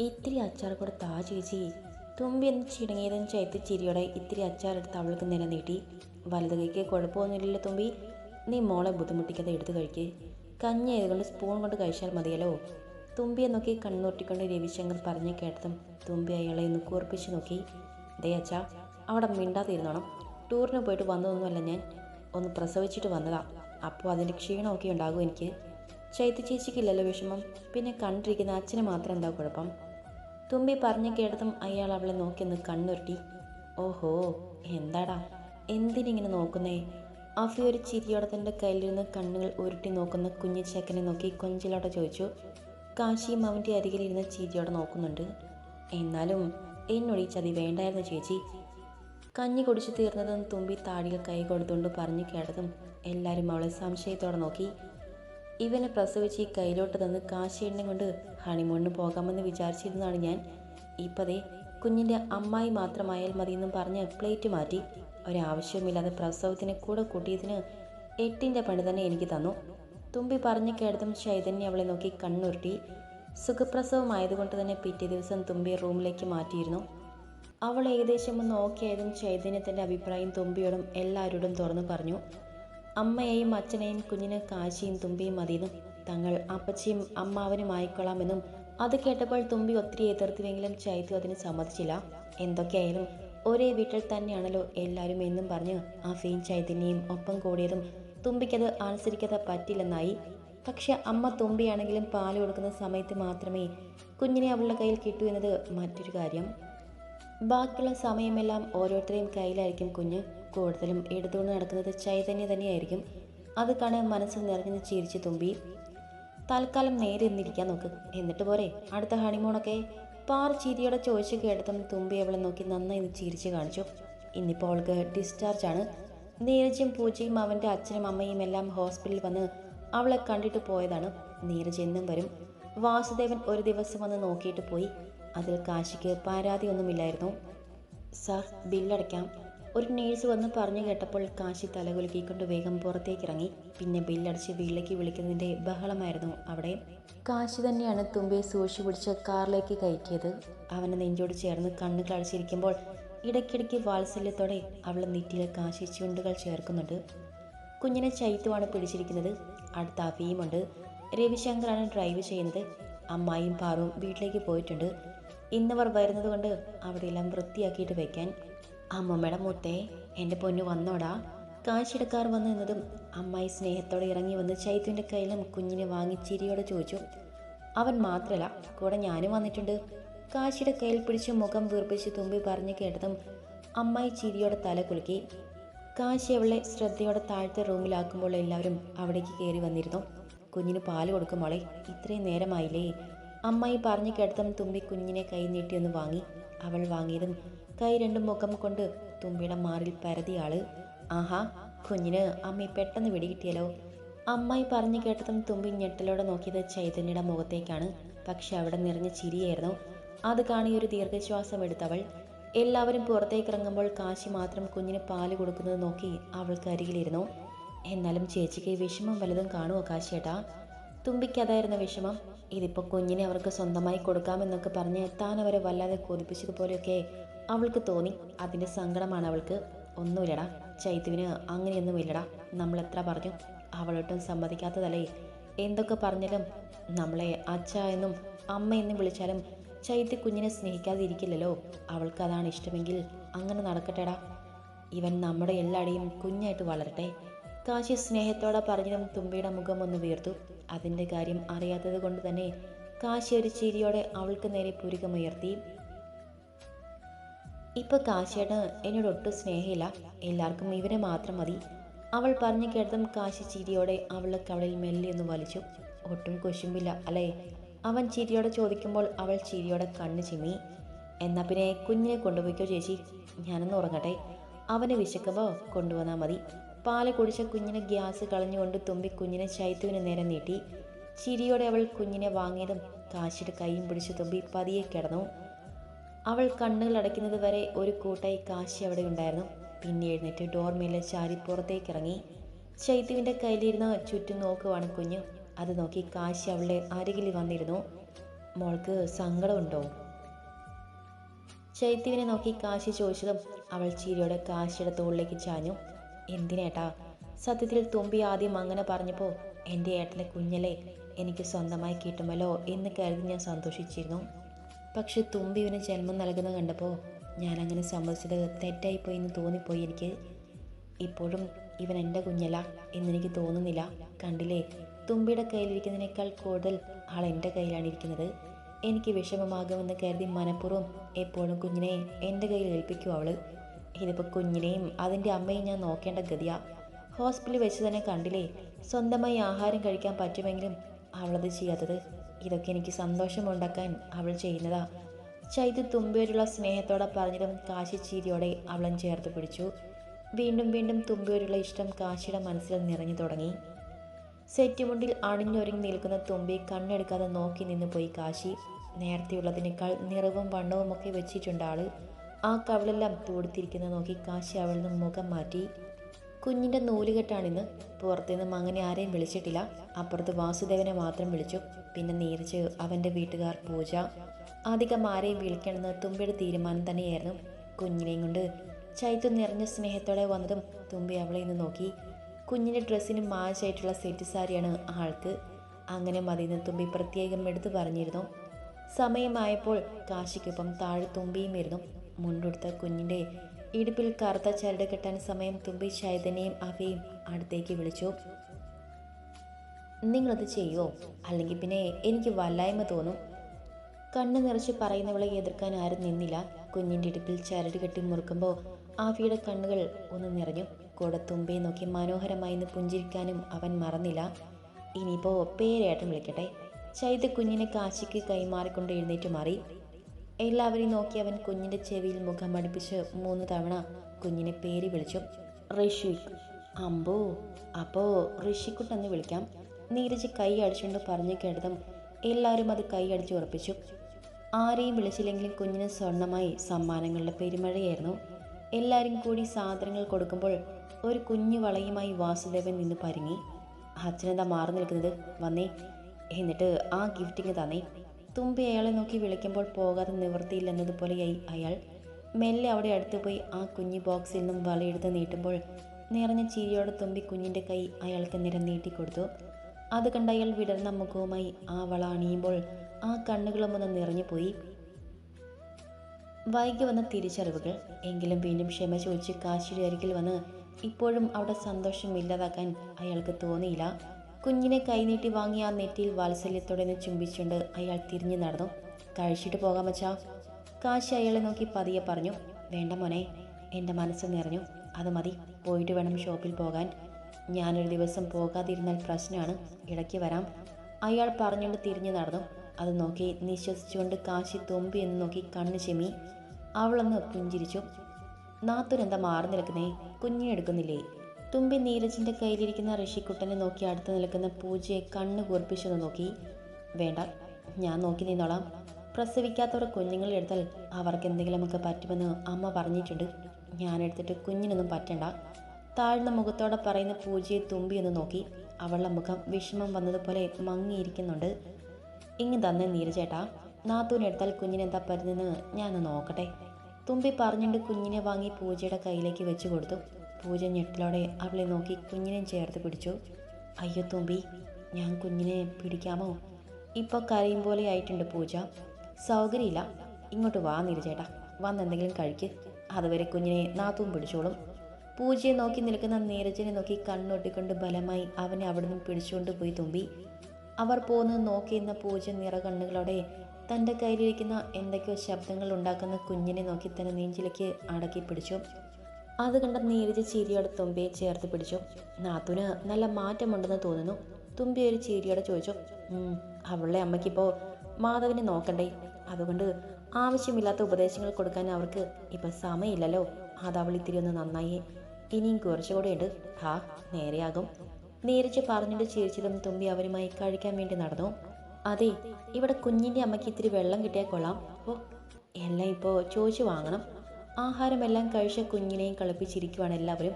ഇത്തിരി അച്ചാർ കൂടെ താ ചേച്ചി. തുമ്പി എന്ന് ചിടങ്ങിയതെന്ന് ചൈത്ത് ചിരിയോടെ ഇത്തിരി അച്ചാറെടുത്ത് അവൾക്ക് നില നീട്ടി. വലത് കൈക്ക് കുഴപ്പമൊന്നുമില്ലല്ലോ തുമ്പി. നീ മോളെ ബുദ്ധിമുട്ടിക്കാതെ എടുത്തു കഴിക്ക്. കഞ്ഞി ആയതുകൊണ്ട് സ്പൂൺ കൊണ്ട് കഴിച്ചാൽ മതിയല്ലോ. തുമ്പിയെ നോക്കി കണ്ണൂട്ടിക്കൊണ്ട് രവിശങ്കർ പറഞ്ഞു കേട്ടതും തുമ്പി അയാളെ ഒന്ന് കൂർപ്പിച്ച് നോക്കി. ദേ അച്ഛാ അവിടെ മിണ്ടാതിരുന്നോണം ടൂറിന് പോയിട്ട് വന്നതൊന്നുമല്ല ഞാൻ. ഒന്ന് പ്രസവിച്ചിട്ട് വന്നതാ. അപ്പോൾ അതിന്റെ ക്ഷീണമൊക്കെ ഉണ്ടാകും എനിക്ക്? ചൈത്യ ചേച്ചിക്കില്ലല്ലോ വിഷമം. പിന്നെ കണ്ടിരിക്കുന്ന അച്ഛന് മാത്രം എന്താ കുഴപ്പം? തുമ്പി പറഞ്ഞു കേട്ടതും അയാൾ അവളെ നോക്കി കണ്ണുരുട്ടി. ഓഹോ എന്താടാ? എന്തിനിങ്ങനെ നോക്കുന്നേ? അഫി ഒരു ചിരിയോടെ തന്റെ കയ്യിലിരുന്ന് കണ്ണുകൾ ഉരുട്ടി നോക്കുന്ന കുഞ്ഞു ചേക്കനെ നോക്കി കൊഞ്ചിലോടെ ചോദിച്ചു. കാശിയും അവന്റെ അരികിലിരുന്ന് ചിരിയോടെ നോക്കുന്നുണ്ട്. എന്നാലും എന്നോട് ഈ ചതി വേണ്ടായിരുന്നു ചേച്ചി. കഞ്ഞി കുടിച്ചു തീർന്നതും തുമ്പി താടിയിൽ കൈ കൊടുത്തുകൊണ്ട് പറഞ്ഞു കേട്ടതും എല്ലാവരും അവളെ സംശയത്തോടെ നോക്കി. ഇവനെ പ്രസവിച്ച് ഈ കയ്യിലോട്ട് തന്ന് കാശിയെണ്ണം കൊണ്ട് ഹണിമൂണിന് പോകാമെന്ന് വിചാരിച്ചിരുന്നതാണ് ഞാൻ. ഇപ്പതേ കുഞ്ഞിന്റെ അമ്മായി മാത്രമായാൽ മതിയെന്നും പറഞ്ഞ് പ്ലേറ്റ് മാറ്റി. ഒരാവശ്യവുമില്ലാതെ പ്രസവത്തിന് കൂടെ കൂട്ടിയതിന് എട്ടിന്റെ പണി തന്നെ എനിക്ക് തന്നു. തുമ്പി പറഞ്ഞു കേട്ടതും ചൈതന്യ അവളെ നോക്കി കണ്ണുരുട്ടി. സുഖപ്രസവമായതുകൊണ്ട് തന്നെ പിറ്റേ ദിവസം തുമ്പി റൂമിലേക്ക് മാറ്റിയിരുന്നു. അവൾ ഏകദേശം ഒന്ന് ഓക്കെ ആയതും ചൈതന്യത്തിന്റെ അഭിപ്രായം തുമ്പിയോടും എല്ലാവരോടും തുറന്നു പറഞ്ഞു. അമ്മയെയും അച്ഛനെയും കുഞ്ഞിന് കാശിയും തുമ്പിയും മതിയെന്നും തങ്ങൾ അപ്പച്ചിയും അമ്മാവനും ആയിക്കൊള്ളാമെന്നും അത് കേട്ടപ്പോൾ തുമ്പി ഒത്തിരി എതിർത്തുവെങ്കിലും ചൈത്തു അതിന് സമ്മതിച്ചില്ല. എന്തൊക്കെയായാലും ഒരേ വീട്ടിൽ തന്നെയാണല്ലോ എല്ലാവരും എന്നും പറഞ്ഞ് അഫയും ചൈതന്യയും ഒപ്പം കൂടിയതും തുമ്പിക്കത് അനുസരിക്കാതെ പറ്റില്ലെന്നായി. പക്ഷെ അമ്മ തുമ്പിയാണെങ്കിലും പാൽ കൊടുക്കുന്ന സമയത്ത് മാത്രമേ കുഞ്ഞിനെ അവളുടെ കയ്യിൽ കിട്ടൂ എന്നത് മറ്റൊരു കാര്യം. ബാക്കിയുള്ള സമയമെല്ലാം ഓരോരുത്തരെയും കയ്യിലായിരിക്കും കുഞ്ഞ്. കൂടുതലും എടുത്തുകൊണ്ട് നടക്കുന്നത് ചൈതന്യ തന്നെയായിരിക്കും. അത് കാണാൻ മനസ്സിൽ നിറഞ്ഞു ചിരിച്ചു തുമ്പി തൽക്കാലം നേരെ നിന്നിരിക്കാൻ നോക്ക്. എന്നിട്ട് പോരെ. അടുത്ത ഹണിമൂണൊക്കെ പാർ ചിരിയോടെ ചോദിച്ചു കേട്ടതും തുമ്പി അവളെ നോക്കി നന്നായി ചിരിച്ചു കാണിച്ചു. ഇന്നിപ്പോൾ അവൾക്ക് ഡിസ്ചാർജ് ആണ്. നീരജും പൂജയും അവന്റെ അച്ഛനും അമ്മയും എല്ലാം ഹോസ്പിറ്റലിൽ വന്ന് അവളെ കണ്ടിട്ട് പോയതാണ്. നീരജ് എന്നും വരും. വാസുദേവൻ ഒരു ദിവസം വന്ന് നോക്കിയിട്ട് പോയി. അതിൽ കാശിക്ക് പരാതിയൊന്നുമില്ലായിരുന്നു സാർ ബില്ലടയ്ക്കാം. ഒരു നേഴ്സ് വന്ന് പറഞ്ഞു കേട്ടപ്പോൾ കാശി തലകുലുക്കിക്കൊണ്ട് വേഗം പുറത്തേക്ക് ഇറങ്ങി പിന്നെ ബില്ലടിച്ച് വീട്ടിലേക്ക് വിളിക്കുന്നതിന്റെ ബഹളമായിരുന്നു അവിടെ. കാശി തന്നെയാണ് തുമ്പെ സൂക്ഷിച്ചു പിടിച്ച് കാറിലേക്ക് കയറ്റിയത്. അവനെ നെഞ്ചോട് ചേർന്ന് കണ്ണുകൾ അടച്ചിരിക്കുമ്പോൾ ഇടയ്ക്കിടയ്ക്ക് വാത്സല്യത്തോടെ അവൾ നെറ്റിയിൽ കാശി ചുണ്ടുകൾ ചേർക്കുന്നുണ്ട്. കുഞ്ഞിനെ ചൈത്തുവാണ് പിടിച്ചിരിക്കുന്നത്. അടുത്ത അഫിയുമുണ്ട് രവിശങ്കറാണ് ഡ്രൈവ് ചെയ്യുന്നത്. അമ്മായും പാറും വീട്ടിലേക്ക് പോയിട്ടുണ്ട്. ഇന്നവർ വരുന്നത് കൊണ്ട് അവിടെയെല്ലാം വൃത്തിയാക്കിയിട്ട് വെക്കാൻ അമ്മമ്മയുടെ മുത്തേ എന്റെ പൊന്നു വന്നോടാ. കാശിടക്കാർ വന്നു എന്നതും അമ്മായി സ്നേഹത്തോടെ ഇറങ്ങി വന്ന് ചൈത്തുവിന്റെ കയ്യിലും കുഞ്ഞിനെ വാങ്ങി ചിരിയോടെ ചോദിച്ചു. അവൻ മാത്രമല്ല കൂടെ ഞാനും വന്നിട്ടുണ്ട്. കാശിയുടെ കയ്യിൽ പിടിച്ച് മുഖം വീർപ്പിച്ച് തുമ്പി പറഞ്ഞു കേട്ടതും അമ്മായി ചിരിയോടെ തല കുലുക്കി. കാശി അവളെ ശ്രദ്ധയോടെ താഴത്തെ റൂമിലാക്കുമ്പോൾ എല്ലാവരും അവിടേക്ക് കയറി വന്നിരുന്നു. കുഞ്ഞിന് പാൽ കൊടുക്കും മോളെ ഇത്രയും നേരമായില്ലേ? അമ്മായി പറഞ്ഞു കേട്ടതും തുമ്പി കുഞ്ഞിനെ കൈ നീട്ടി ഒന്ന് വാങ്ങി. അവൾ വാങ്ങിയതും കൈ രണ്ടും മുഖം കൊണ്ട് തുമ്പിയുടെ മാറിൽ പരതിയാൾ ആഹാ കുഞ്ഞിന് അമ്മ പെട്ടെന്ന് വെടികിട്ടിയല്ലോ. അമ്മായി പറഞ്ഞു കേട്ടതും തുമ്പി ഞെട്ടലോടെ നോക്കിയത് ചൈതന്യയുടെ മുഖത്തേക്കാണ്. പക്ഷെ അവിടെ നിറഞ്ഞ ചിരിയായിരുന്നു. അത് കാണി ഒരു ദീർഘശ്വാസം എടുത്തവൾ. എല്ലാവരും പുറത്തേക്ക് ഇറങ്ങുമ്പോൾ കാശി മാത്രം കുഞ്ഞിന് പാൽ കൊടുക്കുന്നത് നോക്കി അവൾക്ക് അരികിലിരുന്നു. എന്നാലും ചേച്ചിക്ക് വിഷമം വലുതും കാണുമോ കാശിയേട്ടാ? തുമ്പിക്ക് അതായിരുന്നു വിഷമം. ഇതിപ്പോൾ കുഞ്ഞിനെ അവർക്ക് സ്വന്തമായി കൊടുക്കാമെന്നൊക്കെ പറഞ്ഞ് താൻ അവരെ വല്ലാതെ കൊതിപ്പിച്ചതുപോലെയൊക്കെ അവൾക്ക് തോന്നി അതിന്റെ സങ്കടമാണ് അവൾക്ക്. ഒന്നുമില്ലടാ ചൈത്തുവിന് അങ്ങനെയൊന്നുമില്ലടാ. നമ്മൾ എത്ര പറഞ്ഞു? അവളൊട്ടും സമ്മതിക്കാത്തതല്ലേ? എന്തൊക്കെ പറഞ്ഞാലും നമ്മളെ അച്ഛ എന്നും അമ്മ എന്നും വിളിച്ചാലും ചൈത്യ കുഞ്ഞിനെ സ്നേഹിക്കാതെ ഇരിക്കില്ലല്ലോ അവൾക്ക് അതാണ് ഇഷ്ടമെങ്കിൽ അങ്ങനെ നടക്കട്ടെടാ. ഇവൻ നമ്മുടെ എല്ലാടെയും കുഞ്ഞായിട്ട് വളരട്ടെ. കാശി സ്നേഹത്തോടെ പറഞ്ഞതും തുമ്പിയുടെ മുഖം ഒന്ന് വീർത്തു. അതിന്റെ കാര്യം അറിയാത്തത് കൊണ്ട് തന്നെ കാശി ഒരു ചിരിയോടെ അവൾക്ക് നേരെ പുരുകമുയർത്തി. ഇപ്പൊ കാശിയേട്ടന് എന്നോട് ഒട്ടും സ്നേഹമില്ല. എല്ലാവർക്കും ഇവനെ മാത്രം മതി. അവൾ പറഞ്ഞു കേട്ടതും കാശി ചിരിയോടെ അവളുടെ കവളിൽ മെല്ലെ ഒന്ന് വലിച്ചു. ഒട്ടും കുശുമ്പില്ല അല്ലേ? അവൻ ചിരിയോടെ ചോദിക്കുമ്പോൾ അവൾ ചിരിയോടെ കണ്ണ് ചിമ്മി. എന്നാ പിന്നെ കുഞ്ഞിനെ കൊണ്ടുപോയിക്കോ ചേച്ചി? ഞാനൊന്ന് ഉറങ്ങട്ടെ. അവന് വിശക്കുമ്പോൾ കൊണ്ടുവന്നാൽ മതി. പാൽ കുടിച്ച കുഞ്ഞിന് ഗ്യാസ് കളഞ്ഞുകൊണ്ട് തുമ്പി കുഞ്ഞിനെ ചൈത്തുവിന് നേരെ നീട്ടി. ചിരിയോടെ അവൾ കുഞ്ഞിനെ വാങ്ങിയതും കാശിയുടെ കൈയും പിടിച്ച് തുമ്പി പതിയെ കിടന്നു. അവൾ കണ്ണുകൾ അടയ്ക്കുന്നത് വരെ ഒരു കൂട്ടായി കാശി അവിടെ ഉണ്ടായിരുന്നു. പിന്നെ എഴുന്നേറ്റ് ഡോർമേലെ ചാരി പുറത്തേക്ക് ഇറങ്ങി. ചൈത്തുവിന്റെ കയ്യിലിരുന്ന് ചുറ്റും നോക്കുവാണ് കുഞ്ഞ്. അത് നോക്കി കാശി അവളുടെ അരികിൽ വന്നിരുന്നു. മോൾക്ക് സങ്കടമുണ്ടോ? ചൈത്യുവിനെ നോക്കി കാശി ചോദിച്ചതും അവൾ ചിരിയോടെ കാശിയുടെ തോളിലേക്ക് ചാഞ്ഞു. എന്തിനേട്ടാ സത്യത്തിൽ തുമ്പി ആദ്യം അങ്ങനെ പറഞ്ഞപ്പോൾ എന്റെ ഏട്ടന്റെ കുഞ്ഞല്ലേ എനിക്ക് സ്വന്തമായി കിട്ടുമല്ലോ എന്ന് കരുതി ഞാൻ സന്തോഷിച്ചിരുന്നു. പക്ഷെ തുമ്പി ഇവന് ജന്മം നൽകുന്നത് കണ്ടപ്പോൾ ഞാനങ്ങനെ സമ്മതിച്ചത് തെറ്റായിപ്പോയി എന്ന് തോന്നിപ്പോയി എനിക്ക്. ഇപ്പോഴും ഇവൻ എന്റെ കുഞ്ഞല എന്നെനിക്ക് തോന്നുന്നില്ല. കണ്ടില്ലേ? തുമ്പിയുടെ കയ്യിലിരിക്കുന്നതിനേക്കാൾ കൂടുതൽ ആൾ എന്റെ കയ്യിലാണ് ഇരിക്കുന്നത്. എനിക്ക് വിഷമമാകുമെന്ന് കരുതി മനഃപൂർവം എപ്പോഴും കുഞ്ഞിനെ എന്റെ കയ്യിൽ ഏൽപ്പിക്കും അവൾ. ഇതിപ്പോൾ കുഞ്ഞിനെയും അതിന്റെ അമ്മയും ഞാൻ നോക്കേണ്ട ഗതിയാ. ഹോസ്പിറ്റലിൽ വെച്ച് തന്നെ കണ്ടില്ലേ? സ്വന്തമായി ആഹാരം കഴിക്കാൻ പറ്റുമെങ്കിലും അവളത് ചെയ്യാത്തത് ഇതൊക്കെ എനിക്ക് സന്തോഷമുണ്ടാക്കാൻ അവൾ ചെയ്യുന്നതാ. ചൈത് തുമ്പിയോടുള്ള സ്നേഹത്തോടെ പറഞ്ഞതും കാശി ചീരിയോടെ അവളൻ ചേർത്ത് പിടിച്ചു. വീണ്ടും വീണ്ടും തുമ്പിയോടുള്ള ഇഷ്ടം കാശിയുടെ മനസ്സിൽ നിറഞ്ഞു തുടങ്ങി. സെറ്റുമുണ്ടിൽ അണിഞ്ഞൊരുങ്ങി നിൽക്കുന്ന തുമ്പി കണ്ണെടുക്കാതെ നോക്കി നിന്ന് പോയി കാശി. നേരത്തെയുള്ളതിനേക്കാൾ നിറവും വണ്ണവും ഒക്കെ വെച്ചിട്ടുണ്ട് ആൾ. ആ കവളെല്ലാം തൂടുത്തിരിക്കുന്ന നോക്കി കാശി അവളിൽ നിന്ന് മുഖം മാറ്റി. കുഞ്ഞിന്റെ നൂലുകെട്ടാണിന്ന് പുറത്തുനിന്നും അങ്ങനെ ആരെയും വിളിച്ചിട്ടില്ല. അപ്പുറത്ത് വാസുദേവനെ മാത്രം വിളിച്ചു. പിന്നെ നീരജ് അവന്റെ വീട്ടുകാർ പൂജ. അധികം ആരെയും വിളിക്കണമെന്ന് തുമ്പിയുടെ തീരുമാനം തന്നെയായിരുന്നു. കുഞ്ഞിനെയും കൊണ്ട് ചൈത്തു നിറഞ്ഞ സ്നേഹത്തോടെ വന്നതും തുമ്പി അവളെ ഇന്ന് നോക്കി. കുഞ്ഞിന്റെ ഡ്രസ്സിന് മാച്ചായിട്ടുള്ള സെറ്റ് സാരിയാണ് ആൾക്ക്. അങ്ങനെ മതിയെന്ന് തുമ്പി പ്രത്യേകം എടുത്തു പറഞ്ഞിരുന്നു. സമയമായപ്പോൾ കാശിക്കൊപ്പം താഴെ തുമ്പിയും ഇരുന്നു. മുണ്ടെടുത്ത കുഞ്ഞിന്റെ ഇടുപ്പിൽ കറുത്ത ചരട് കെട്ടാൻ സമയം തുമ്പി ചൈതന്യയും അവയും അടുത്തേക്ക് വിളിച്ചു. നിങ്ങളത് ചെയ്യുമോ അല്ലെങ്കിൽ പിന്നെ എനിക്ക് വല്ലായ്മ തോന്നും. കണ്ണു നിറച്ച് പറയുന്നവളെ എതിർക്കാൻ ആരും നിന്നില്ല. കുഞ്ഞിന്റെ ഇടുപ്പിൽ ചരട് കെട്ടി മുറുക്കുമ്പോൾ ആഫിയുടെ കണ്ണുകൾ ഒന്ന് നിറഞ്ഞു. കൂടെ തുമ്പയെ നോക്കി മനോഹരമായി നിന്ന് പുഞ്ചിരിക്കാനും അവൻ മറന്നില്ല. ഇനിയിപ്പോൾ പേരേട്ടൻ വിളിക്കട്ടെ. ചൈത കുഞ്ഞിനെ കാശിക്ക് കൈമാറിക്കൊണ്ട് എഴുന്നേറ്റ് മാറി. എല്ലാവരെയും നോക്കി അവൻ കുഞ്ഞിന്റെ ചെവിയിൽ മുഖം അടുപ്പിച്ച് മൂന്ന് തവണ കുഞ്ഞിനെ പേര് വിളിച്ചു. ഋഷിക് അമ്പോ അപ്പോ ഋഷിക്കുട്ടെന്ന് വിളിക്കാം. നീരജ് കൈ അടിച്ചുകൊണ്ട് പറഞ്ഞു കേട്ടതും എല്ലാവരും അത് കൈ അടിച്ച് ഉറപ്പിച്ചു. ആരെയും വിളിച്ചില്ലെങ്കിലും കുഞ്ഞിന് സ്വർണമായി സമ്മാനങ്ങളുടെ പെരുമഴയായിരുന്നു. എല്ലാവരും കൂടി സാധനങ്ങൾ കൊടുക്കുമ്പോൾ ഒരു കുഞ്ഞു വളയുമായി വാസുദേവൻ നിന്ന് പരുങ്ങി. അച്ഛനെന്താ മാറി നിൽക്കുന്നത്? വന്നേ. എന്നിട്ട് ആ ഗിഫ്റ്റിങ് തന്നേ. തുമ്പി അയാളെ നോക്കി വിളിക്കുമ്പോൾ പോകാതെ നിവൃത്തിയില്ലെന്നതുപോലെയായി അയാൾ മെല്ലെ അവിടെ അടുത്ത് പോയി ആ കുഞ്ഞു ബോക്സിൽ നിന്നും വളയെടുത്ത് നീട്ടുമ്പോൾ നിറഞ്ഞ ചിരിയോടെ തുമ്പി കുഞ്ഞിന്റെ കൈ അയാൾക്ക് നിരം നീട്ടിക്കൊടുത്തു. അത് കണ്ട് അയാൾ വിടർന്ന മുഖവുമായി ആ വള അണിയുമ്പോൾ ആ കണ്ണുകളും ഒന്ന് നിറഞ്ഞുപോയി വൈകി വന്ന തിരിച്ചറിവുകൾ. എങ്കിലും വീണ്ടും ക്ഷമ ചോദിച്ച് കാശിയുടെ അരികിൽ വന്ന് ഇപ്പോഴും അവിടെ സന്തോഷം ഇല്ലാതാക്കാൻ അയാൾക്ക് തോന്നിയില്ല. കുഞ്ഞിനെ കൈനീട്ടി വാങ്ങി ആ നെറ്റിയിൽ വാത്സല്യത്തോടെ നിന്ന് ചുംബിച്ചുകൊണ്ട് അയാൾ തിരിഞ്ഞു നടന്നു. കഴിച്ചിട്ട് പോകാൻ വച്ചാ കാശി അയാളെ നോക്കി പതിയെ പറഞ്ഞു വേണ്ട മോനെ എന്റെ മനസ്സ് നിറഞ്ഞു. അത് മതി പോയിട്ട് വേണം ഷോപ്പിൽ പോകാൻ. ഞാനൊരു ദിവസം പോകാതിരുന്നാൽ പ്രശ്നമാണ്. ഇടയ്ക്ക് വരാം. അയാൾ പറഞ്ഞുകൊണ്ട് തിരിഞ്ഞു നടന്നു. അത് നോക്കി നിശ്വസിച്ചുകൊണ്ട് കാശി തുമ്പി എന്ന് നോക്കി കണ്ണു ചെമ്മി. അവളൊന്ന് പുഞ്ചിരിച്ചു. നാത്തൂരെന്താ മാറി നിൽക്കുന്നേ? കുഞ്ഞിനെടുക്കുന്നില്ലേ തുമ്പി നീരജിന്റെ കയ്യിലിരിക്കുന്ന ഋഷിക്കുട്ടനെ നോക്കി അടുത്ത് നിൽക്കുന്ന പൂജയെ കണ്ണ് കൂർപ്പിച്ചൊന്ന് നോക്കി. വേണ്ട ഞാൻ നോക്കി നിന്നോളാം. പ്രസവിക്കാത്തവർ കുഞ്ഞുങ്ങളെ എടുത്താൽ അവർക്ക് എന്തെങ്കിലുമൊക്കെ പറ്റുമെന്ന് അമ്മ പറഞ്ഞിട്ടുണ്ട്. ഞാൻ എടുത്തിട്ട് കുഞ്ഞിനൊന്നും പറ്റണ്ട. താഴ്ന്ന മുഖത്തോടെ പറയുന്ന പൂജയെ തുമ്പി ഒന്ന് നോക്കി. അവളുടെ മുഖം വിഷമം വന്നതുപോലെ മങ്ങിയിരിക്കുന്നുണ്ട്. ഇങ്ങ് തന്നെ നീരജേട്ടാ നാത്തൂനെടുത്താൽ കുഞ്ഞിനെന്താ പറ്റുന്നതെന്ന് ഞാനൊന്ന് നോക്കട്ടെ. തുമ്പി പറഞ്ഞുകൊണ്ട് കുഞ്ഞിനെ വാങ്ങി പൂജയുടെ കയ്യിലേക്ക് വെച്ചു കൊടുത്തു. പൂജ ഞെട്ടലോടെ അവളെ നോക്കി കുഞ്ഞിനെ ചേർത്ത് പിടിച്ചു. അയ്യോ തുമ്പി ഞാൻ കുഞ്ഞിനെ പിടിക്കാമോ? ഇപ്പോൾ കരയും പോലെ ആയിട്ടുണ്ട് പൂജ. സൗകര്യമില്ല. ഇങ്ങോട്ട് വാ നീരജേട്ടാ വന്നെന്തെങ്കിലും കഴിക്ക്. അതുവരെ കുഞ്ഞിനെ നാത്തും പിടിച്ചോളും. പൂജയെ നോക്കി നിൽക്കുന്ന നീരജനെ നോക്കി കണ്ണൊട്ടിക്കൊണ്ട് ബലമായി അവനെ അവിടുന്ന് പിടിച്ചുകൊണ്ട് പോയി തുമ്പി. അവർ പോകുന്നത് നോക്കിയിരുന്ന പൂജ നിറ കണ്ണുകളോടെ തന്റെ കയ്യിലിരിക്കുന്ന എന്തൊക്കെയോ ശബ്ദങ്ങൾ ഉണ്ടാക്കുന്ന കുഞ്ഞിനെ നോക്കി തന്നെ നെഞ്ചിലേക്ക് അടക്കി പിടിച്ചു. അത് കണ്ട നീരജ് ചിരിയോടെ തുമ്പിയെ ചേർത്ത് പിടിച്ചു. നാത്തുന് നല്ല മാറ്റമുണ്ടെന്ന് തോന്നുന്നു. തുമ്പി ഒരു ചിരിയോടെ ചോദിച്ചു. "ഉം, അവളുടെ അമ്മയ്ക്കിപ്പോൾ മാധവിനെ നോക്കണ്ടേ? അതുകൊണ്ട് ആവശ്യമില്ലാത്ത ഉപദേശങ്ങൾ കൊടുക്കാൻ അവർക്ക് ഇപ്പം സമയമില്ലല്ലോ. അത് അവൾ ഇത്തിരി ഒന്ന് നന്നായി. ഇനിയും കുറച്ചുകൂടെ ഉണ്ട്. ഹാ നേരെയാകും. നീരജ് പറഞ്ഞിട്ട് ചിരിച്ചതും തുമ്പി അവരുമായി കഴിക്കാൻ വേണ്ടി നടന്നു. അതെ ഇവിടെ കുഞ്ഞിന്റെ അമ്മയ്ക്ക് ഇത്തിരി വെള്ളം കിട്ടിയാൽ കൊള്ളാം. ഓ എല്ലാം ഇപ്പോൾ ചോദിച്ചു വാങ്ങണം. ആഹാരമെല്ലാം കഴിച്ച കുഞ്ഞിനെയും കളിപ്പിച്ചിരിക്കുവാണ് എല്ലാവരും.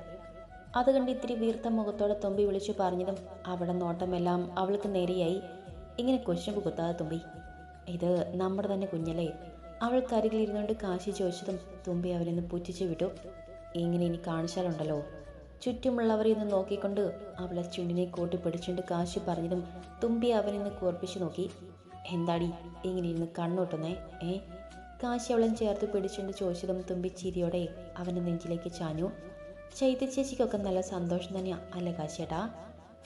അത് കണ്ട് ഇത്തിരി വീർത്ത മുഖത്തോടെ തുമ്പി വിളിച്ചു പറഞ്ഞതും അവിടെ നോട്ടമെല്ലാം അവൾക്ക് നേരെയായി. ഇങ്ങനെ കൊച്ചു കുത്താതെ തുമ്പി. ഇത് നമ്മുടെ തന്നെ കുഞ്ഞല്ലേ? അവൾ ഇരുന്നുകൊണ്ട് കാശി ചോദിച്ചതും തുമ്പി അവരിന്ന് പുച്ഛിച്ചു വിട്ടു. ഇങ്ങനെ ഇനി കാണിച്ചാലുണ്ടല്ലോ. ചുറ്റുമുള്ളവരെ ഇന്ന് നോക്കിക്കൊണ്ട് അവളെ ചുണ്ടിനെ കൂട്ടി പിടിച്ചുകൊണ്ട് കാശി പറഞ്ഞതും തുമ്പി അവനിന്ന് കൂർപ്പിച്ചു നോക്കി. എന്താടി ഇങ്ങനെ ഇരുന്ന് കണ്ണോട്ടുന്നേ ഏ? കാശി അവളെ ചേർത്ത് പിടിച്ചുകൊണ്ട് ചോദിച്ചതും തുമ്പി ചിരിയോടെ അവന്റെ നെഞ്ചിലേക്ക് ചാഞ്ഞു. ചൈത്യ ചേച്ചിക്കൊക്കെ നല്ല സന്തോഷം തന്നെയാ അല്ല കാശിയേട്ടാ?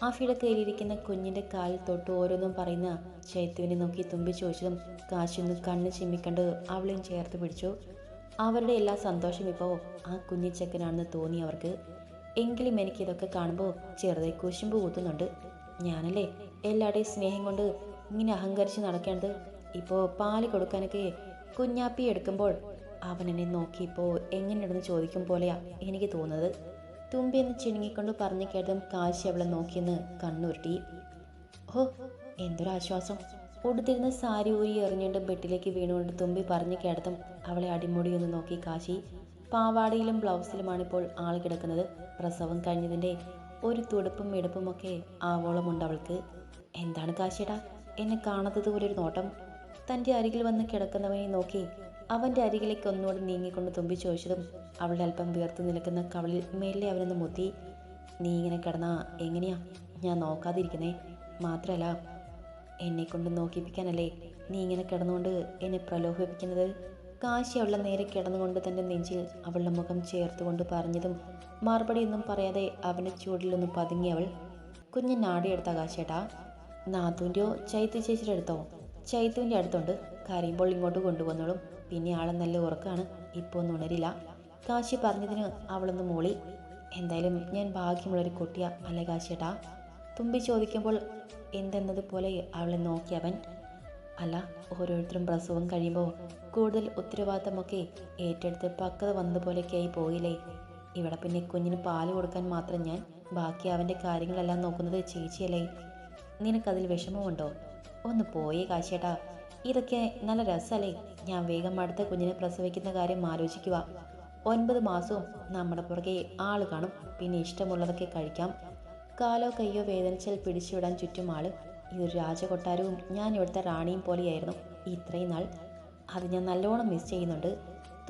ആഫിയുടെ കയ്യിലിരിക്കുന്ന കുഞ്ഞിന്റെ കാലിൽ തൊട്ട് ഓരോന്നും പറയുന്ന ചൈത്തുവിനെ നോക്കി തുമ്പി ചോദിച്ചതും കാശിന്ന് കണ്ണ് ചിമ്മിക്കണ്ട് അവളെയും ചേർത്ത് പിടിച്ചു. അവരുടെ എല്ലാ സന്തോഷം ഇപ്പോൾ ആ കുഞ്ഞിച്ചക്കനാണെന്ന് തോന്നി അവർക്ക്. എങ്കിലും എനിക്ക് ഇതൊക്കെ കാണുമ്പോൾ ചെറുതായി കുശുമ്പ് കൂത്തുന്നുണ്ട് ഞാനല്ലേ എല്ലാവരുടെയും സ്നേഹം കൊണ്ട് ഇങ്ങനെ അഹങ്കരിച്ച് നടക്കേണ്ടത്? ഇപ്പോൾ പാൽ കൊടുക്കാനൊക്കെ കുഞ്ഞാപ്പി എടുക്കുമ്പോൾ അവൻ എന്നെ നോക്കിയപ്പോൾ എങ്ങനെയുണ്ടെന്ന് ചോദിക്കും പോലെയാ എനിക്ക് തോന്നുന്നത്. തുമ്പി എന്ന് ചിണുങ്ങിക്കൊണ്ട് പറഞ്ഞു കേട്ടതും കാശി അവളെ നോക്കിയെന്ന് കണ്ണുരുട്ടി. ഓ എന്തൊരാശ്വാസം ഉടുത്തിരുന്ന സാരി ഊരി എറിഞ്ഞുകൊണ്ട് ബെഡിലേക്ക് വീണുകൊണ്ട് തുമ്പി പറഞ്ഞു കേട്ടതും അവളെ അടിമുടി ഒന്ന് നോക്കി കാശി. പാവാടയിലും ബ്ലൗസിലുമാണിപ്പോൾ ആൾ കിടക്കുന്നത്. പ്രസവം കഴിഞ്ഞതിന്റെ ഒരു തുടുപ്പും എടുപ്പുമൊക്കെ ആവോളമുണ്ട് അവൾക്ക്. എന്താണ് കാശിയടാ എന്നെ കാണാത്തത് പോലെ ഒരു നോട്ടം. തന്റെ അരികിൽ വന്ന് കിടക്കുന്നവനെ നോക്കി അവന്റെ അരികിലേക്ക് ഒന്നുകൂടി നീങ്ങിക്കൊണ്ട് തുമ്പി ചോദിച്ചതും അവളുടെ അല്പം വീർത്തു നിൽക്കുന്ന കവളിൽ മേലെ അവനൊന്ന് മുത്തി നീ ഇങ്ങനെ കിടന്നാ എങ്ങനെയാ? ഞാൻ നോക്കാതിരിക്കുന്നേ. മാത്രമല്ല എന്നെ കൊണ്ട് നോക്കിപ്പിക്കാനല്ലേ നീ ഇങ്ങനെ കിടന്നുകൊണ്ട് എന്നെ പ്രലോഭിപ്പിക്കുന്നത്? കാശി അവളെ നേരെ കിടന്നുകൊണ്ട് തന്റെ നെഞ്ചിൽ അവളുടെ മുഖം ചേർത്തുകൊണ്ട് പറഞ്ഞതും മറുപടിയൊന്നും പറയാതെ അവന്റെ ചൂടിലൊന്നും പതുങ്ങി അവൾ കുഞ്ഞ് നാടിയെടുത്ത കാശേട്ടാ. നാത്തൂന്റെയോ ചൈത്യ ചേച്ചിയുടെ അടുത്തോ? ചൈത്തുവിന്റെ അടുത്തുണ്ട്. കരയുമ്പോൾ ഇങ്ങോട്ട് കൊണ്ടുവന്നോളും. പിന്നെ ആളെ നല്ല ഉറക്കാണ്. ഇപ്പോൾ ഒന്നും ഉണരില്ല. കാശി പറഞ്ഞതിന് അവളൊന്ന് മൂളി. എന്തായാലും ഞാൻ ഭാഗ്യമുള്ളൊരു കുട്ടിയാ അല്ല കാശിയേട്ടാ? തുമ്പി ചോദിക്കുമ്പോൾ എന്തെന്നതുപോലെ അവളെ നോക്കി നോക്കിയവൻ അല്ല ഓരോരുത്തരും പ്രസവം കഴിയുമ്പോൾ കൂടുതൽ ഉത്തരവാദിത്തമൊക്കെ ഏറ്റെടുത്ത് പക്കത് വന്നതുപോലെയൊക്കെയായി പോയില്ലേ? ഇവിടെ പിന്നെ കുഞ്ഞിന് പാൽ കൊടുക്കാൻ മാത്രം ഞാൻ ബാക്കി അവന്റെ കാര്യങ്ങളെല്ലാം നോക്കുന്നത് ചേച്ചിയല്ലേ? നിനക്കതിൽ വിഷമമുണ്ടോ? ഒന്ന് പോയി കാശേട്ടാ ഇതൊക്കെ നല്ല രസമല്ലേ ഞാൻ വേഗം അടുത്ത കുഞ്ഞിനെ പ്രസവിക്കുന്ന കാര്യം ആലോചിക്കുക. ഒൻപത് മാസവും നമ്മുടെ പുറകെ ആൾ കാണും. പിന്നെ ഇഷ്ടമുള്ളതൊക്കെ കഴിക്കാം. കാലോ കയ്യോ വേദനിച്ചാൽ പിടിച്ചുവിടാൻ ചുറ്റും ആൾ. ഇതൊരു രാജകൊട്ടാരവും ഞാൻ ഇവിടുത്തെ റാണിയും പോലെയായിരുന്നു ഇത്രയും നാൾ. അത് ഞാൻ നല്ലോണം മിസ് ചെയ്യുന്നുണ്ട്.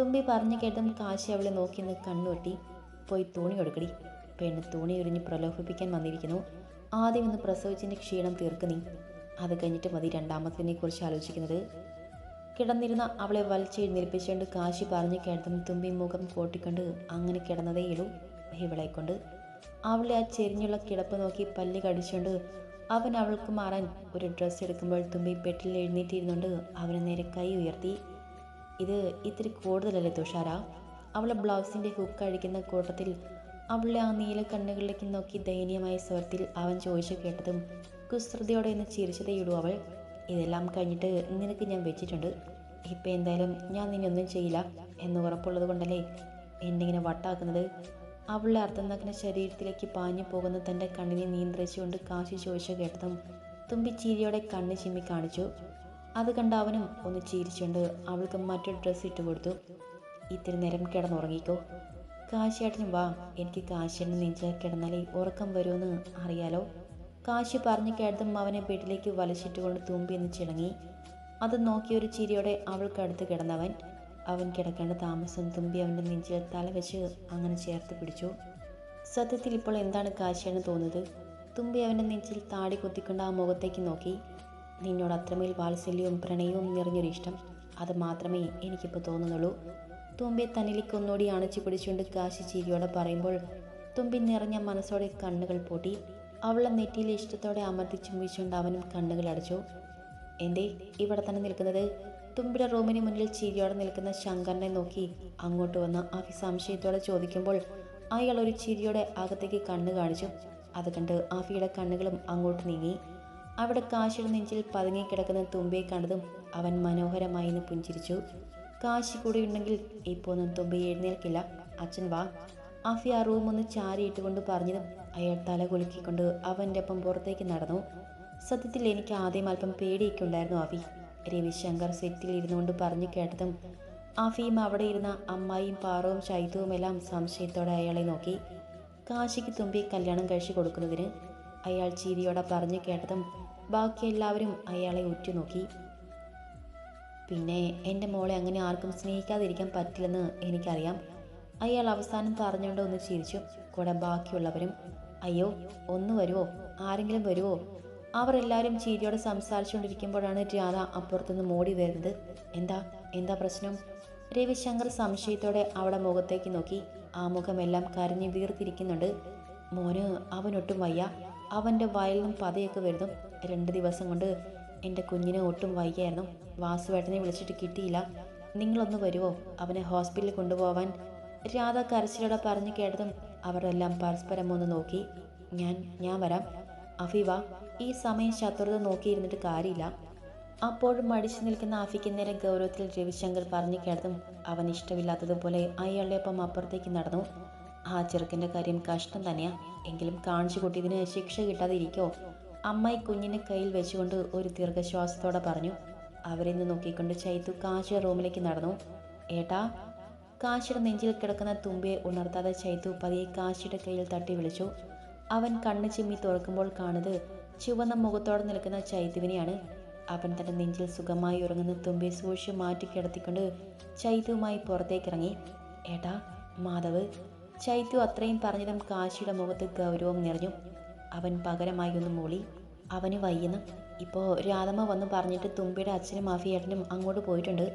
തുമ്പി പറഞ്ഞു കേട്ടും കാശി അവളെ നോക്കി നിന്ന് കണ്ണുവെട്ടി പോയി തൂണി കൊടുക്കടി പെണ്ണ് തുണി ഉരിഞ്ഞ് പ്രലോഭിപ്പിക്കാൻ വന്നിരിക്കുന്നു. ആദ്യം ഒന്ന് പ്രസവിച്ചതിന്റെ ക്ഷീണം തീർക്ക് നീ. അത് കഴിഞ്ഞിട്ട് മതി രണ്ടാമത്തിനെ കുറിച്ച് ആലോചിക്കുന്നത്. കിടന്നിരുന്ന അവളെ വലിച്ചെഴുന്നേൽപ്പിച്ചുകൊണ്ട് കാശി പറഞ്ഞു കേട്ടതും തുമ്പി മുഖം കോട്ടിക്കൊണ്ട് അങ്ങനെ കിടന്നതേയുള്ളൂ ഇവളെ കൊണ്ട്. അവളെ ആ ചെരിഞ്ഞുള്ള കിടപ്പ് നോക്കി പല്ല് കടിച്ചുകൊണ്ട് അവൻ അവൾക്ക് മാറാൻ ഒരു ഡ്രസ്സ് എടുക്കുമ്പോൾ തുമ്പി പെട്ടിൽ എഴുന്നേറ്റിരുന്നുകൊണ്ട് അവനെ നേരെ കൈ ഉയർത്തി. ഇത് ഇത്തിരി കൂടുതലല്ലേ തുഷാര? അവളെ ബ്ലൗസിന്റെ ഹുക്ക് അഴിക്കുന്ന കൂട്ടത്തിൽ അവളെ ആ നീല കണ്ണുകളിലേക്ക് നോക്കി ദയനീയമായ സ്വരത്തിൽ അവൻ ചോദിച്ചു കേട്ടതും കുസൃതിയോടെ ഒന്ന് ചിരിച്ചതേയിടൂ അവൾ. ഇതെല്ലാം കഴിഞ്ഞിട്ട് നിനക്ക് ഞാൻ വെച്ചിട്ടുണ്ട്. ഇപ്പം എന്തായാലും ഞാൻ നിന്നെ ഒന്നും ചെയ്യില്ല എന്ന് ഉറപ്പുള്ളത് കൊണ്ടല്ലേ എന്നിങ്ങനെ വട്ടാക്കുന്നത്? അവളുടെ അർദ്ധനഗ്ന ശരീരത്തിലേക്ക് പാഞ്ഞു പോകുന്ന തന്റെ കണ്ണിനെ നിയന്ത്രിച്ചുകൊണ്ട് കാശി ചോദിച്ചു കേട്ടതും തുമ്പി ചീരിയോടെ കണ്ണ് ചിമ്മി കാണിച്ചു. അത് കണ്ട അവനും ഒന്ന് ചിരിച്ചുകൊണ്ട് അവൾക്ക് മറ്റൊരു ഡ്രസ്സ് ഇട്ട് കൊടുത്തു. ഇത്തിരി നേരം കിടന്നുറങ്ങിക്കോ. കാശിയേട്ടനും വാ എനിക്ക് കാശിയേട്ടൻ നെഞ്ചിൽ കിടന്നാലേ ഉറക്കം വരുമെന്ന് അറിയാലോ. കാശി പറഞ്ഞു കേട്ടതും അവനെ വീട്ടിലേക്ക് വലിച്ചിട്ടുകൊണ്ട് തുമ്പി എന്ന് ചിണങ്ങി. അത് നോക്കിയൊരു ചിരിയോടെ അവൾക്കടുത്ത് കിടന്നവൻ അവൻ കിടക്കേണ്ട താമസം തുമ്പി അവന്റെ നെഞ്ചിൽ തല വെച്ച് അങ്ങനെ ചേർത്ത് പിടിച്ചു. സത്യത്തിൽ ഇപ്പോൾ എന്താണ് കാശിയെന്ന് തോന്നുന്നത്? തുമ്പി അവന്റെ നെഞ്ചിൽ താടി കുത്തിക്കൊണ്ട് ആ മുഖത്തേക്ക് നോക്കി. നിന്നോട് അത്രമേൽ വാത്സല്യവും പ്രണയവും നിറഞ്ഞൊരു ഇഷ്ടം. അത് മാത്രമേ എനിക്കിപ്പോൾ തോന്നുന്നുള്ളൂ. തുമ്പിയെ തന്നിലേക്ക് ഒന്നുകൂടി അണച്ചു പിടിച്ചുകൊണ്ട് കാശി ചിരിയോടെ പറയുമ്പോൾ തുമ്പി നിറഞ്ഞ മനസ്സോടെ കണ്ണുകൾ പൂട്ടി. അവളെ നെറ്റിയിൽ ഇഷ്ടത്തോടെ അമർത്തി ചുംബിച്ചുകൊണ്ട് അവനും കണ്ണുകൾ അടച്ചു. എന്തേ ഇവിടെ തന്നെ നിൽക്കുന്നത്? തുമ്പിട റൂമിന് മുന്നിൽ ചിരിയോടെ നിൽക്കുന്ന ശങ്കറിനെ നോക്കി അങ്ങോട്ട് വന്ന അഭി സംശയത്തോടെ ചോദിക്കുമ്പോൾ അയാൾ ഒരു ചിരിയോടെ അകത്തേക്ക് കണ്ണ് കാണിച്ചു. അത് കണ്ട് ആഫിയുടെ കണ്ണുകളും അങ്ങോട്ട് നീങ്ങി. അവിടെ കാശിയുടെ നെഞ്ചിൽ പതുങ്ങി കിടക്കുന്ന തുമ്പിയെ കണ്ടതും അവൻ മനോഹരമായി എന്ന് പുഞ്ചിരിച്ചു. കാശി കൂടെ ഉണ്ടെങ്കിൽ ഇപ്പോൾ ഒന്നും തുമ്പ എഴുന്നേൽക്കില്ല. അച്ഛൻ വാ. ആഫി ആ റൂം ഒന്ന് ചാരിയിട്ടുകൊണ്ട് പറഞ്ഞതും അയാൾ തല കുലുക്കിക്കൊണ്ട് അവന്റെ ഒപ്പം പുറത്തേക്ക് നടന്നു. സത്യത്തിൽ എനിക്ക് ആദ്യം അല്പം പേടിയൊക്കെ ഉണ്ടായിരുന്നു ആഫി. രവിശങ്കർ സെറ്റിൽ ഇരുന്നുകൊണ്ട് പറഞ്ഞു കേട്ടതും ആഫിയും അവിടെ ഇരുന്ന അമ്മായിയും പാറവും എല്ലാം സംശയത്തോടെ അയാളെ നോക്കി. കാശിക്ക് തുമ്പി കല്യാണം കഴിച്ചു കൊടുക്കുന്നതിന് അയാൾ ചിരിയോടെ പറഞ്ഞു കേട്ടതും ബാക്കി എല്ലാവരും അയാളെ ഉറ്റുനോക്കി. പിന്നെ എന്റെ മോളെ അങ്ങനെ ആർക്കും സ്നേഹിക്കാതിരിക്കാൻ പറ്റില്ലെന്ന് എനിക്കറിയാം. അയാൾ അവസാനം പറഞ്ഞുകൊണ്ട് ഒന്ന് ചിരിച്ചു. കൂടെ ബാക്കിയുള്ളവരും അയ്യോ ഒന്ന് വരുമോ ആരെങ്കിലും വരുമോ അവർ എല്ലാവരും ചിരിയോടെ സംസാരിച്ചുകൊണ്ടിരിക്കുമ്പോഴാണ് രാധ അപ്പുറത്തുനിന്ന് മോടി വരുന്നത്. എന്താ? എന്താ പ്രശ്നം? രവിശങ്കർ സംശയത്തോടെ അവളുടെ മുഖത്തേക്ക് നോക്കി. ആ മുഖമെല്ലാം കരഞ്ഞ് വീർത്തിരിക്കുന്നുണ്ട്. മോന് അവനൊട്ടും വയ്യ. അവന്റെ വയലിൽ നിന്നും പതയൊക്കെ വരുന്നു. രണ്ട് ദിവസം കൊണ്ട് എന്റെ കുഞ്ഞിനെ ഒട്ടും വയ്യായിരുന്നു. വാസുവേട്ടനെ വിളിച്ചിട്ട് കിട്ടിയില്ല. നിങ്ങളൊന്ന് വരുമോ അവനെ ഹോസ്പിറ്റലിൽ കൊണ്ടുപോവാൻ. രാധ കരച്ചിലോടെ പറഞ്ഞു കേട്ടതും അവരെല്ലാം പരസ്പരം ഒന്ന് നോക്കി. ഞാൻ ഞാൻ വരാം. അഫീവ ഈ സമയം ശത്രുത നോക്കിയിരുന്നിട്ട് കാര്യമില്ല. അപ്പോഴും മടിച്ചു നിൽക്കുന്ന ആഫിക്ക് നേരെ ഗൗരവത്തിൽ രവിശങ്കർ പറഞ്ഞു കേട്ടതും അവൻ ഇഷ്ടമില്ലാത്തതുപോലെ അയാളുടെ ഒപ്പം അപ്പുറത്തേക്ക് നടന്നു. ആ ചെറുക്കന്റെ കാര്യം കഷ്ടം തന്നെയാ. എങ്കിലും കാണിച്ചു കൂട്ടിയതിന് ശിക്ഷ കിട്ടാതിരിക്കോ? അമ്മായി കുഞ്ഞിനെ കയ്യിൽ വെച്ചുകൊണ്ട് ഒരു ദീർഘശ്വാസത്തോടെ പറഞ്ഞു. അവരെ നിന്ന് നോക്കിക്കൊണ്ട് ചൈത്തു കാശ റൂമിലേക്ക് നടന്നു. ഏട്ടാ കാശിയുടെ നെഞ്ചിൽ കിടക്കുന്ന തുമ്പിയെ ഉണർത്താതെ ചൈത്തു പതിയെ കാശിയുടെ കയ്യിൽ തട്ടി വിളിച്ചു. അവൻ കണ്ണ് ചിമ്മി തുറക്കുമ്പോൾ കാണുന്നത് ചുവന്ന മുഖത്തോടെ നിൽക്കുന്ന ചൈത്തുവിനെയാണ് അവൻ തന്റെ നെഞ്ചിൽ സുഖമായി ഉറങ്ങുന്ന തുമ്പിയെ സൂക്ഷിച്ച് മാറ്റി കിടത്തിക്കൊണ്ട് ചൈത്തുവുമായി പുറത്തേക്കിറങ്ങി ഏട്ടാ മാധവ് ചൈത്തു അത്രയും പറഞ്ഞതും കാശിയുടെ മുഖത്ത് ഗൗരവം നിറഞ്ഞു. അവൻ പകരമായി ഒന്ന് മൂളി. അവന് വയ്യെന്ന്. ഇപ്പോൾ രാധമ്മ വന്ന് പറഞ്ഞിട്ട് തുമ്പിയുടെ അച്ഛനും മാഫിയേട്ടനും അങ്ങോട്ട് പോയിട്ടുണ്ട്.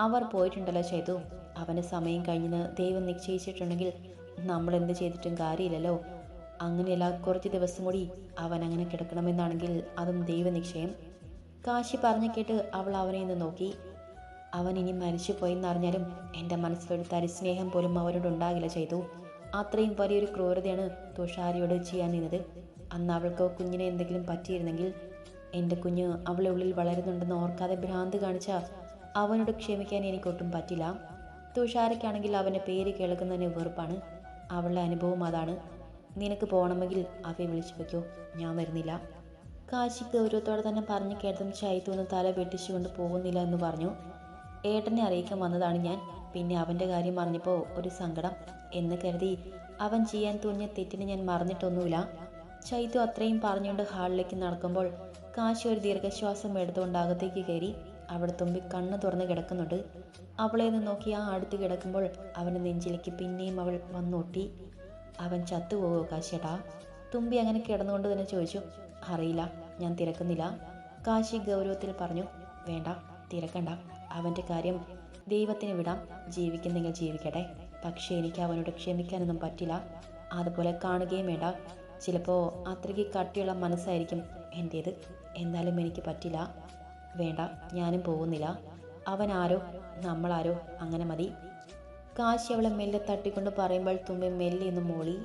അവർ പോയിട്ടുണ്ടല്ലോ ചെയ്തു അവന് സമയം കഴിഞ്ഞെന്ന് ദൈവം നിശ്ചയിച്ചിട്ടുണ്ടെങ്കിൽ നമ്മൾ എന്ത് ചെയ്തിട്ടും കാര്യമില്ലല്ലോ. അങ്ങനെയല്ല കുറച്ച് ദിവസം കൂടി അവൻ അങ്ങനെ കിടക്കണമെന്നാണെങ്കിൽ അതും ദൈവനിശ്ചയം കാശി പറഞ്ഞു കേട്ട് അവൾ അവനെ നിന്ന് നോക്കി. അവൻ ഇനി മരിച്ചു പോയെന്നറിഞ്ഞാലും എന്റെ മനസ്സിലൊരു തരിസ്നേഹം പോലും അവരോട് ഉണ്ടാകില്ല ചെയ്തു. അത്രയും വലിയൊരു ക്രൂരതയാണ് തുഷാരിയോട് ചെയ്യാൻ നിന്നത്. അന്ന് അവൾക്ക് കുഞ്ഞിനെ എന്തെങ്കിലും പറ്റിയിരുന്നെങ്കിൽ എന്റെ കുഞ്ഞ് അവളെ ഉള്ളിൽ വളരുന്നുണ്ടെന്ന് ഓർക്കാതെ ഭ്രാന്ത് കാണിച്ച അവനോട് ക്ഷമിക്കാൻ എനിക്കൊട്ടും പറ്റില്ല. തുഷാരയ്ക്കാണെങ്കിൽ അവന്റെ പേര് കേൾക്കുന്നതിന് വെറുപ്പാണ്. അവളുടെ അനുഭവം അതാണ്. നിനക്ക് പോകണമെങ്കിൽ അവയെ വിളിച്ചു വയ്ക്കോ. ഞാൻ വരുന്നില്ല. കാശി ഗൗരവത്തോടെ തന്നെ പറഞ്ഞു കേട്ടതും ചൈത്തു ഒന്ന് തല വെട്ടിച്ചുകൊണ്ട് പോകുന്നില്ല എന്ന് പറഞ്ഞു. ഏട്ടനെ അറിയിക്കാൻ വന്നതാണ് ഞാൻ. പിന്നെ അവന്റെ കാര്യം അറിഞ്ഞപ്പോൾ ഒരു സങ്കടം. എന്ന് കരുതി അവൻ ചെയ്യാൻ തുനിഞ്ഞ തെറ്റിന് ഞാൻ മറന്നിട്ടൊന്നുമില്ല. ചൈത്തു അത്രയും പറഞ്ഞുകൊണ്ട് ഹാളിലേക്ക് നടക്കുമ്പോൾ കാശി ഒരു ദീർഘശ്വാസം എടുത്തുകൊണ്ട് അകത്തേക്ക് കയറി. അവിടെ തുമ്പി കണ്ണു തുറന്ന് കിടക്കുന്നുണ്ട്. അവളെ ഒന്ന് നോക്കി ആ അടുത്ത് കിടക്കുമ്പോൾ അവന്റെ നെഞ്ചിലേക്ക് പിന്നെയും അവൾ വന്നോട്ടി. അവൻ ചത്തുപോകോ കാശിയേട്ടാ? തുമ്പി അങ്ങനെ കിടന്നുകൊണ്ട് തന്നെ ചോദിച്ചു. അറിയില്ല ഞാൻ തിരക്കുന്നില്ല. കാശി ഗൗരവത്തിൽ പറഞ്ഞു. വേണ്ട തിരക്കണ്ട. അവന്റെ കാര്യം ദൈവത്തിന് വിടാം. ജീവിക്കുന്നെങ്കിൽ ജീവിക്കട്ടെ. പക്ഷേ എനിക്ക് അവനോട് ക്ഷമിക്കാനൊന്നും പറ്റില്ല. അതുപോലെ കാണുകയും വേണ്ട. ചിലപ്പോൾ അത്രയ്ക്ക് കട്ടിയുള്ള മനസ്സായിരിക്കും എന്റേത് എന്നാലും എനിക്ക് പറ്റില്ല. വേണ്ട ഞാനും പോകുന്നില്ല. അവനാരോ നമ്മളാരോ അങ്ങനെ മതി. കാശി അവളെ മെല്ലെ തട്ടിക്കൊണ്ട് പറയുമ്പോൾ തുമ്പി മെല്ലെ ഒന്ന് മോളി.